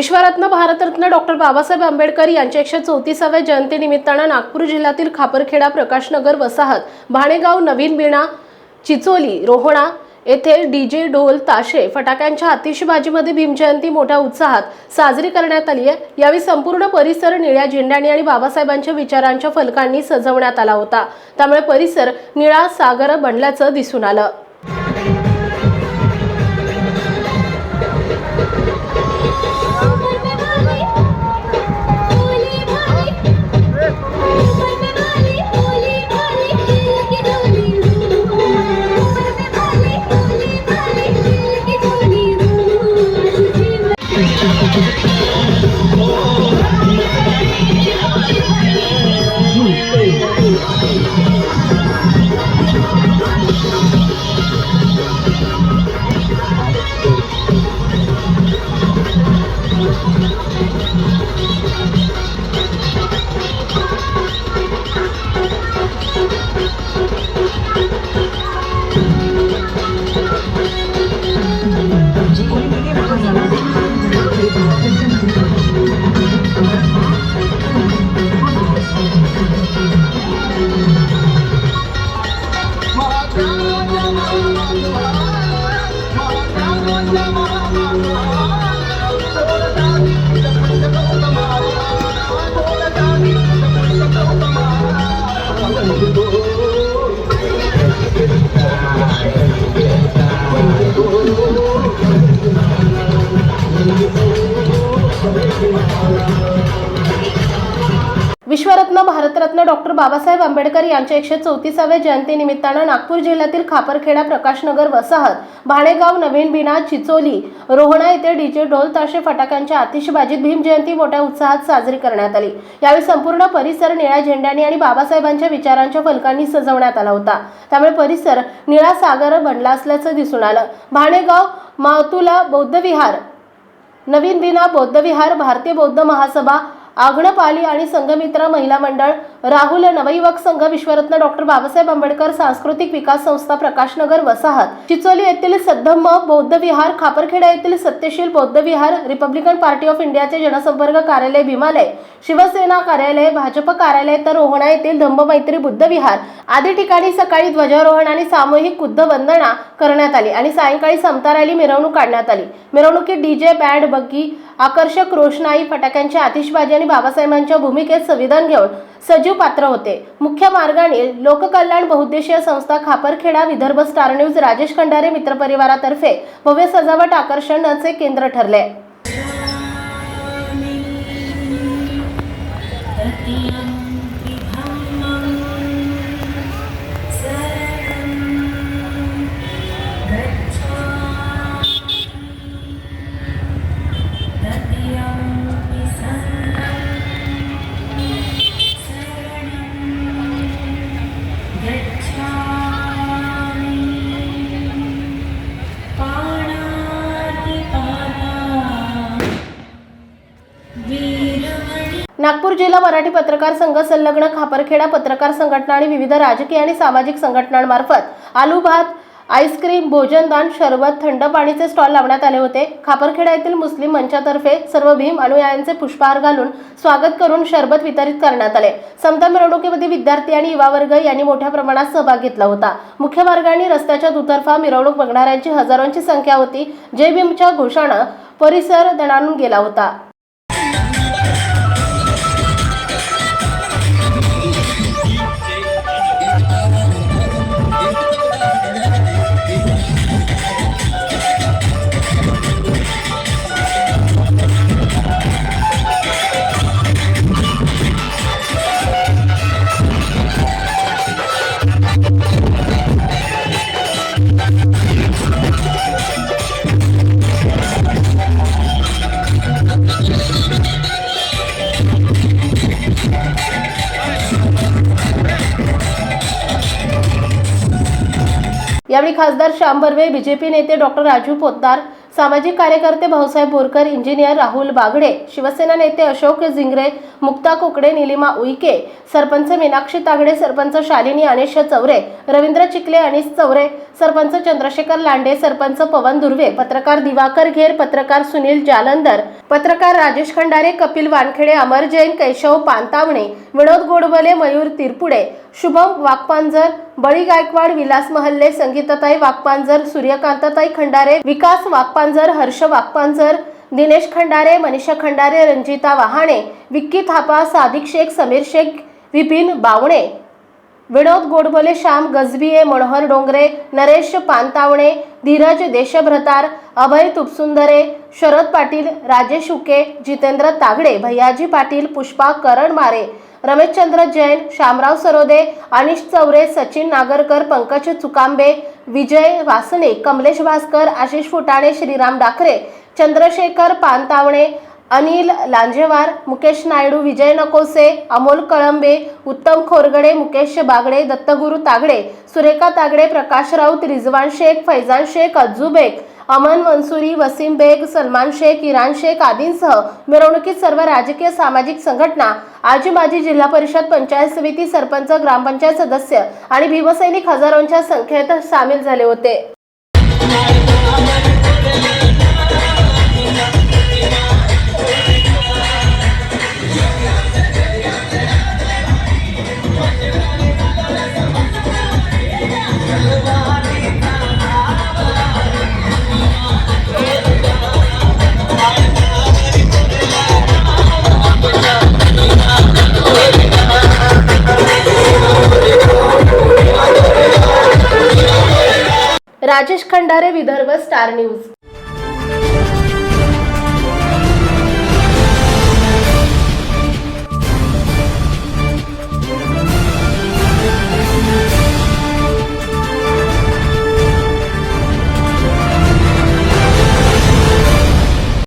विश्वरत्न Bharat Ratna doctor Babasaheb Ambedkar यांच्या एकशे चौतीसाव्या जयंतीनिमित्तानं नागपूर जिल्ह्यातील खापरखेडा प्रकाशनगर वसाहत भाणेगाव नवीन बिणा चिचोली रोहणा येथे डीजे ढोल ताशे फटाक्यांच्या आतिषबाजीमध्ये भीमजयंती मोठ्या उत्साहात साजरी करण्यात आली आहे. यावेळी संपूर्ण परिसर निळ्या झेंड्याने आणि बाबासाहेबांच्या विचारांच्या फलकांनी सजवण्यात आला होता. त्यामुळे परिसर निळा सागर बनल्याचं दिसून आलं. विश्वरत्न भारतरत्न डॉक्टर बाबासाहेब आंबेडकर यांच्या एकशे चौतीसाव्या जयंतीनिमित्तानं नागपूर जिल्ह्यातील खापरखेडा प्रकाशनगर वसाहत भाणेगाव नवीन बिना चिचोली रोहणा येथे डीजे ढोल ताशे फटाक्यांच्या आतिषबाजीत भीम जयंती मोठ्या उत्साहात साजरी करण्यात आली. यावेळी संपूर्ण परिसर निळ्या झेंड्याने आणि बाबासाहेबांच्या विचारांच्या फलकांनी सजवण्यात आला होता. त्यामुळे परिसर निळा सागर बनला असल्याचं दिसून आलं. भाणेगाव मातुला बौद्ध विहार नवीन बिना बौद्ध विहार भारतीय बौद्ध महासभा आग्नपाली आणि संघमित्रा महिला मंडळ राहुल नवयुवक संघ विश्वरत्न डॉक्टर बाबासाहेब आंबेडकर सांस्कृतिक विकास संस्था प्रकाशनगर वसाहत चिचोली येथील सद्धम्म बौद्ध विहार खापरखेडा येथील सत्यशील बौद्ध विहार रिपब्लिकन पार्टी ऑफ इंडियाचे जनसंपर्क कार्यालय भीमालय शिवसेना कार्यालय भाजप कार्यालय तर रोहणा येथील धम्ममैत्री बुद्ध विहार आदी ठिकाणी सकाळी ध्वजारोहण आणि सामूहिक खुद्द वंदना करण्यात आली आणि सायंकाळी समता रॅली मिरवणूक काढण्यात आली. मिरवणुकीत डीजे बँड बग्गी आकर्षक रोषणाई फटाक्यांची आतिषबाजी आणि बाबासाहेबांच्या भूमिकेत संविधान घेऊन सजीव पात्र होते. मुख्य मार्गाने लोककल्याण बहुद्देशीय संस्था खापरखेडा विदर्भ स्टार न्यूज राजेश खंडारे मित्रपरिवारातर्फे भव्य सजावट आकर्षणाचे केंद्र ठरले. नागपूर जिल्हा मराठी पत्रकार संघ संलग्न खापरखेडा पत्रकार संघटना आणि विविध राजकीय आणि सामाजिक संघटनांमार्फत आलू भात आईस्क्रीम भोजनदान शरबत थंड पाणीचे स्टॉल लावण्यात आले होते. खापरखेडा येथील मुस्लिम मंचातर्फे सर्व भीम अनुयायांचे पुष्पहार घालून स्वागत करून शरबत वितरित करण्यात आले. समता मिरवणुकीमध्ये विद्यार्थी आणि युवा वर्ग यांनी मोठ्या प्रमाणात सहभाग घेतला होता. मुख्य मार्गाने रस्त्याच्या दुतर्फा मिरवणूक बघणाऱ्यांची हजारोंची संख्या होती. जय भीमच्या घोषणा परिसर दणाणून गेला होता. यावेळी खासदार श्याम बर्वे बीजेपी नेते डॉक्टर राजू पोतदार सामाजिक कार्यकर्ते भाऊसाहेब बोरकर इंजिनियर राहुल बागडे शिवसेना नेते अशोक झिंगरे मुक्ता कोकडे निलिमा उईके सरपंच मीनाक्षी तागडे सरपंच शालिनी अनिश चौरे रवींद्र चिखले अनिस चौरे सरपंच चंद्रशेखर लांडे सरपंच पवन दुर्वे पत्रकार दिवाकर घेर पत्रकार सुनील जालंदर पत्रकार राजेश खंडारे कपिल वानखेडे अमर जैन कैशव पानतावणे विनोद गोडबले मयूर तिरपुडे शुभम वाकपांजर बळी गायकवाड विलास महल्ले संगीताताई वाकपांजर सूर्यकांतताई खंडारे विकास वाकपांजर हर्ष वाकपांजर दिनेश खंडारे मनीषा खंडारे रंजिता वहाणे विक्की थापा सादिक शेख समीर शेख विपिन बावणे. विनोद गोडबोले श्याम गजबिये मनोहर डोंगरे नरेश पानतावणे धीरज देशभ्रतार अभय तुपसुंदरे शरद पाटील राजेश उके जितेंद्र तागडे भैयाजी पाटील पुष्पा करण मारे रमेशचंद्र जैन शामराव सरोदे अनिश चौरे सचिन नागरकर पंकज चुकांबे विजय वासने कमलेश भास्कर आशिष फुटाणे श्रीराम डाकरे चंद्रशेखर पानतावणे अनिल लांजेवार मुकेश नायडू विजय नकोसे अमोल कळंबे उत्तम खोरगडे मुकेश बागडे दत्तगुरू तागडे सुरेखा तागडे प्रकाश राऊत रिजवान शेख फैजान शेख अज्जू बेग अमन मनसुरी वसीम बेग सलमान शेख इराण शेख आदींसह मिरवणुकीत सर्व राजकीय सामाजिक संघटना आजी माजी जिल्हा परिषद पंचायत समिती सरपंच ग्रामपंचायत सदस्य आणि भीमसैनिक हजारोंच्या संख्येत सामील झाले होते. Rajesh Khandare Vidarbha star news.